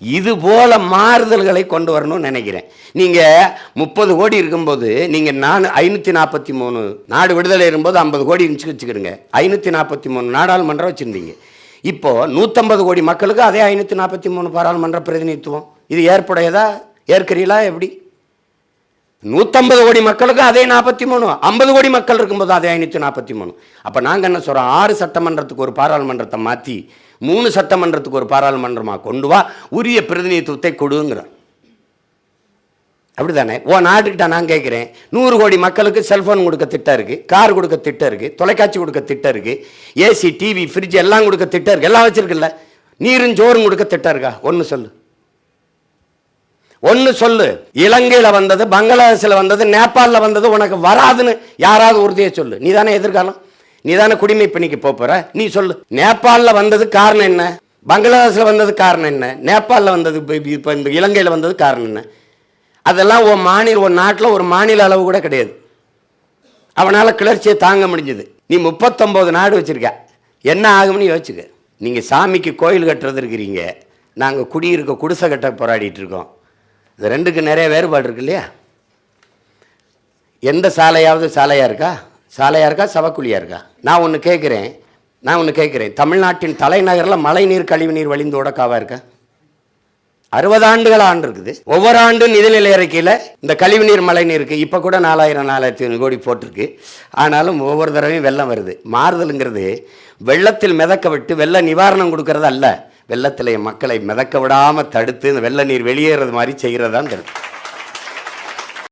இது போல மாறுதல்களை கொண்டு வரணும்னு நினைக்கிறேன். நீங்கள் முப்பது கோடி இருக்கும்போது நீங்கள் நான் ஐநூற்றி நாற்பத்தி மூணு நாடு விடுதலை இருக்கும்போது ஐம்பது கோடி இருந்துச்சு வச்சுக்கிடுங்க. ஐநூற்றி நாற்பத்தி மூணு நாடாளுமன்றம் வச்சுருந்தீங்க. இப்போ நூற்றம்பது கோடி மக்களுக்கு அதே ஐநூற்றி நாற்பத்தி மூணு பாராளுமன்ற பிரதிநிதித்துவம். இது ஏற்புடையதா? ஏற்கிறீங்களா எப்படி? நூற்றம்பது கோடி மக்களுக்கு அதே நாற்பத்தி மூணு ஐம்பது கோடி மக்கள் இருக்கும்போது அதே ஐநூற்றி நாற்பத்தி மூணு அப்போ நாங்கள் என்ன சொல்கிறோம் ஆறு சட்டமன்றத்துக்கு ஒரு பாராளுமன்றத்தை மாற்றி மூணு சட்டமன்றத்துக்கு ஒரு பாராளுமன்றமாக கொண்டு வா உரிய பிரதிநிதித்துவத்தை கொடுங்கிறோம் அப்படிதானே? ஓ நாட்டுக்கிட்ட நான் கேட்குறேன் நூறு கோடி மக்களுக்கு செல்ஃபோன் கொடுக்க திட்டம் இருக்குது கார் கொடுக்க திட்டம் இருக்குது தொலைக்காட்சி கொடுக்க திட்டம் இருக்குது ஏசி டிவி ஃப்ரிட்ஜ் எல்லாம் கொடுக்க திட்டம் இருக்குது எல்லாம் வச்சுருக்குல்ல. நீரும் சோறும் கொடுக்க திட்டம் இருக்கா? ஒன்று சொல்லு. ஒன்று சொல்லு. இலங்கையில் வந்தது பங்களாதேஷில் வந்தது நேபாளில் வந்தது உனக்கு வராதுன்னு யாராவது உறுதியை சொல்லு. நீ தானே எதிர்காலம்? நீ தானே குடிமை பணிக்கு போப் போற? நீ சொல்லு. நேபாளில் வந்தது காரணம் என்ன? பங்களாதேஷில் வந்தது காரணம் என்ன? நேபாளில் வந்தது இப்போ இப்போ இந்த இலங்கையில் வந்தது காரணம் என்ன? அதெல்லாம் ஒரு மாநில ஒரு நாட்டில் ஒரு மாநில அளவு கூட கிடையாது. அவனால் கிளர்ச்சியை தாங்க முடிஞ்சது. நீ முப்பத்தொம்போது நாடு வச்சுருக்க. என்ன ஆகும்னு யோசிச்சுக்க. நீங்கள் சாமிக்கு கோயில் கட்டுறது இருக்கிறீங்க. நாங்கள் குடியிருக்க குடிசை கட்ட போராடிட்டு இருக்கோம். இது ரெண்டுக்கு நிறைய வேறுபாடு இருக்கு இல்லையா? எந்த சாலையாவது சாலையாக இருக்கா? சாலையாக இருக்கா? சவக்குழியாக இருக்கா? நான் ஒன்று கேட்குறேன் நான் ஒன்று கேட்குறேன் தமிழ்நாட்டின் தலைநகரில் மழைநீர் கழிவுநீர் வழிந்தோட காவா இருக்கா? அறுபது ஆண்டுகள் ஆண்டு இருக்குது. ஒவ்வொரு ஆண்டும் நிதிநிலை அறிக்கையில் இந்த கழிவுநீர் மழைநீருக்கு இப்போ கூட நாலாயிரம் நாலாயிரத்தி ஐநூறு கோடி போட்டிருக்கு. ஆனாலும் ஒவ்வொரு தடவையும் வெள்ளம் வருது. மாறுதலுங்கிறது வெள்ளத்தில் மிதக்க விட்டு வெள்ள நிவாரணம் கொடுக்கறது அல்ல. வெள்ளத்தில் மக்களை மிதக்க விடாமல் தடுத்து இந்த வெள்ள நீர் வெளியேறது மாதிரி செய்கிறது தான் தெரியும்